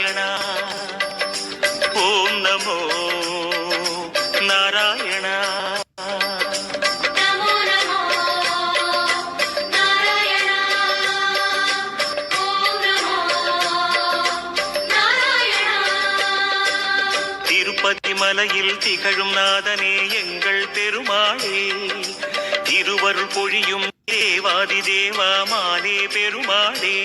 நாராயணா. ஓம் நமோ நாராயணா. திருப்பதி மலையில் திகழும் நாதனே எங்கள் பெருமாளே. திருவருள் பொழியும் தேவாதி தேவா பெருமாளே.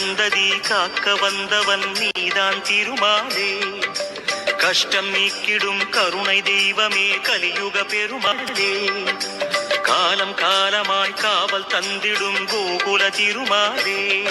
சந்ததி காக்க வந்தவன் நீதான் திருமாலே. கஷ்டம் நீக்கிடும் கருணை தெய்வமே கலியுக பெருமாளே. காலம் காலமாய் காவல் தந்திடும் கோகுல திருமாலே.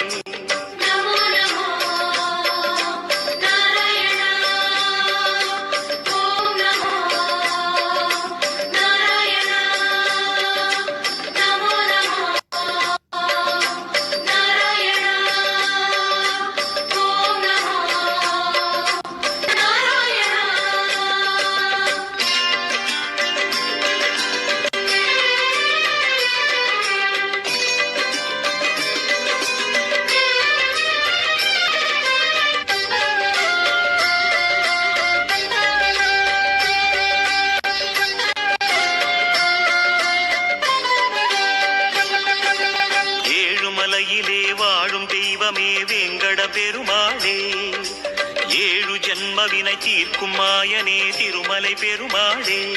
ஏழு தீர்க்கும் மாயனே திருமலை பெருமாளே.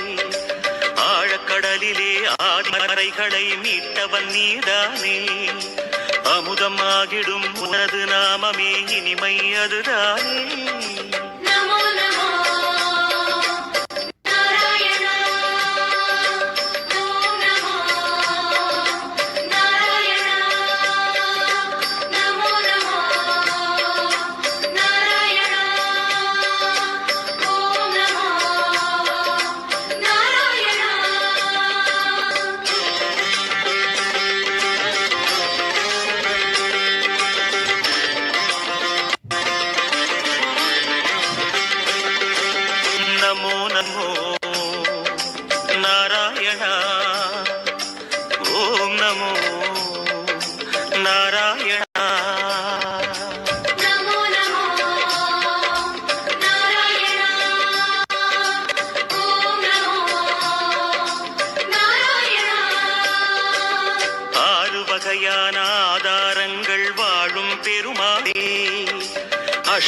ஆழக்கடலிலே ஆதிமறைகளை மீட்டவன் நீதானே. அமுதமாகிடும் உனது நாமமே இனிமை அதுதானே.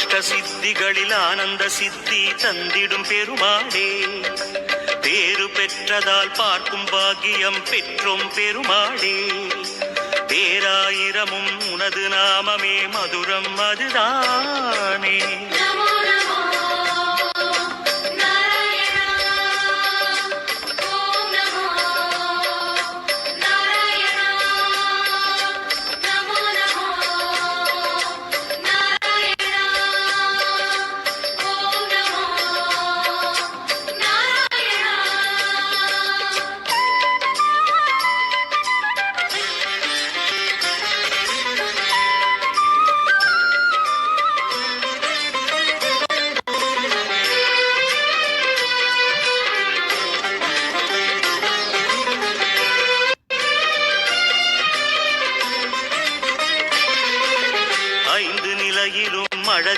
அஷ்ட சித்திகளில் ஆனந்த சித்தி தந்திடும் பெருமாளே பேரு பெற்றதால் பார்க்கும் பாக்கியம் பெற்றோம் பெருமாளே பேராயிரமும் உனது நாமமே மதுரம் அதுதானே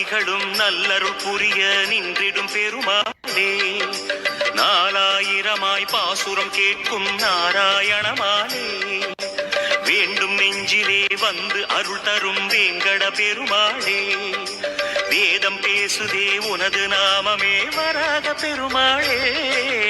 அடிகளும் நல்லருள் புரிய நின்றிடும் பெருமானே நாலாயிரமாய் பாசுரம் கேட்கும் நாராயணமானே. வேண்டும் நெஞ்சிலே வந்து அருள் தரும் வேங்கட பெருமாளே. வேதம் பேசுதே உனது நாமமே வராக பெருமாளே.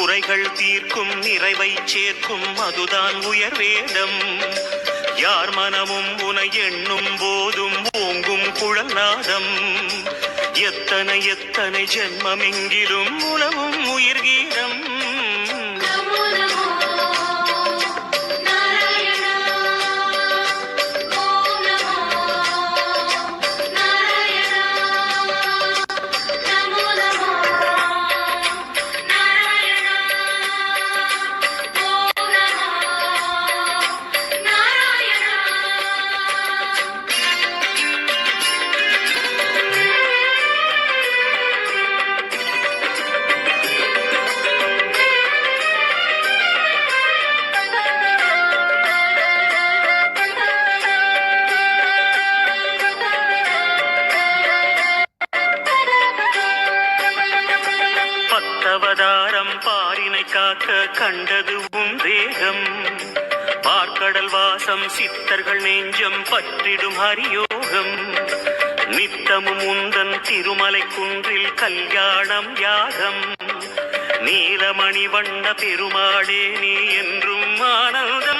குறைகள் தீர்க்கும் நிறைவை சேர்க்கும் அதுதான் உயர் வேதம் யார் மனமும் உனை எண்ணும் போதும் ஓங்கும் குழல் நாதம். எத்தனை எத்தனை ஜென்மமெங்கிலும் உலவும் உயிர்கி சித்தர்கள் நெஞ்சம் பற்றிடும் ஹரியோகம். நித்தமும் உந்தன் திருமலை குன்றில் கல்யாணம் யாகம். நீலமணி வண்ண பெருமாளே நீ என்றும் ஆனந்தம்